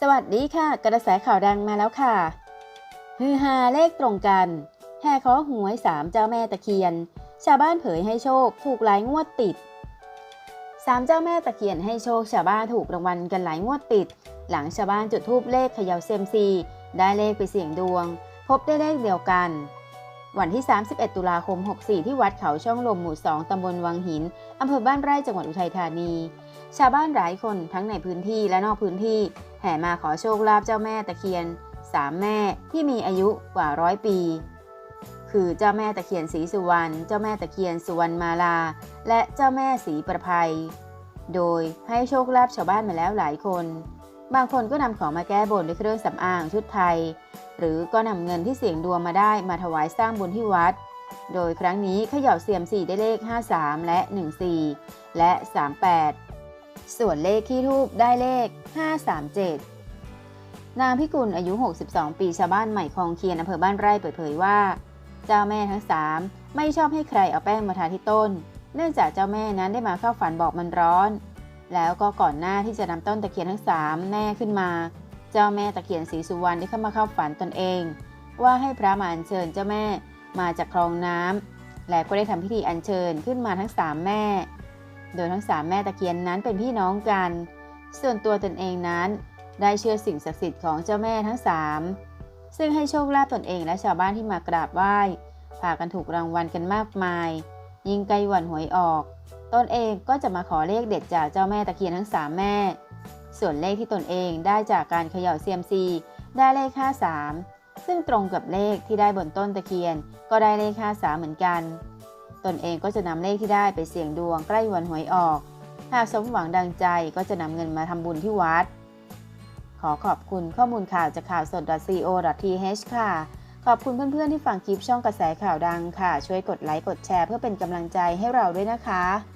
สวัสดีค่ะ กระแสข่าวดังมาแล้วค่ะ ฮือฮาเลขตรงกัน แห่ขอหวยสามเจ้าแม่ตะเคียน ชาวบ้านเผยให้โชคถูกหลายงวดติดสามเจ้าแม่ตะเคียนให้โชคชาวบ้านถูกรางวัลกันหลายงวดติด หลังชาวบ้านจุดธูปเลขเขย่าเซมซี ได้เลขไปเสี่ยงดวง พบได้เลขเดียวกัน วันที่ 31 ตุลาคม 64 ที่วัดเขาช่องลมหมู่ 2 ตำบลวังหิน อำเภอบ้านไร่จังหวัดอุทัยธานี ชาวบ้านหลายคนทั้งในพื้นที่และนอกพื้นที่ แห่มาขอโชคลาภเจ้าแม่ตะเคียนสามแม่ที่มีอายุกว่าร้อยปี คือเจ้าแม่ตะเคียนศรีสุวรรณ เจ้าแม่ตะเคียนสุวรรณมาลา และเจ้าแม่ศรีประภัย โดยให้โชคลาภชาวบ้านมาแล้วหลายคน บางคนก็นำของมาแก้บนด้วยเครื่องสำอางชุดไทย หรือก็นำเงินที่เสี่ยงดวงมาได้มาถวายสร้างบุญที่วัด โดยครั้งนี้ขย่าเซียมสี่ได้เลข 53 และ 14 และ 38 ส่วนเลขขี้ทูบได้เลข 537 นางพิกุลอายุ 62 ปีชาวบ้านใหม่คลองเคียนอำเภอบ้านไร่เปิดเผยว่า เจ้าแม่ทั้ง 3 ไม่ชอบให้ใครเอาแป้งมาทาที่ต้น เนื่องจากเจ้าแม่นั้นได้มาเข้าฝันบอกมันร้อน แล้วก็ก่อนหน้าที่จะนำต้นตะเคียนทั้ง 3 แม่ขึ้นมา เจ้าแม่ตะเคียนศรีสุวรรณได้เข้ามาเข้าฝันตนเอง ว่าให้พระมาอัญเชิญเจ้าแม่มาจากคลองน้ำและก็ได้ทำพิธีอัญเชิญขึ้นมาทั้ง 3 แม่ โดยทั้ง3แม่ตะเคียนนั้นเป็นพี่น้องกัน ส่วนตัวตนเองนั้น ได้เชื่อสิ่งศักดิ์สิทธิ์ของเจ้าแม่ทั้ง3ซึ่งให้โชคลาภตนเองและชาวบ้านที่มากราบไหว้พากันถูกรางวัลกันมากมาย ยิ่งใกล้วันหวยออก ตนเองก็จะมาขอเลขเด็ดจากเจ้าแม่ตะเคียนทั้ง3แม่ ส่วนเลขที่ตนเองได้จากการเขย่าเซียมซีได้เลข 53 ซึ่งตรงกับเลขที่ได้บนต้นตะเคียนก็ได้เลข 53 เหมือนกัน ตนเองก็จะนำเลขที่ได้ไปเสี่ยงดวงใกล้วันหวยออก หากสมหวังดังใจก็จะนำเงินมาทำบุญที่วัด ขอขอบคุณข้อมูลข่าวจากข่าวสด .co.th ค่ะ ขอบคุณเพื่อนๆที่ฟังคลิปช่องกระแสข่าวดังค่ะ ช่วยกดไลค์กดแชร์เพื่อเป็นกำลังใจให้เราด้วยนะคะ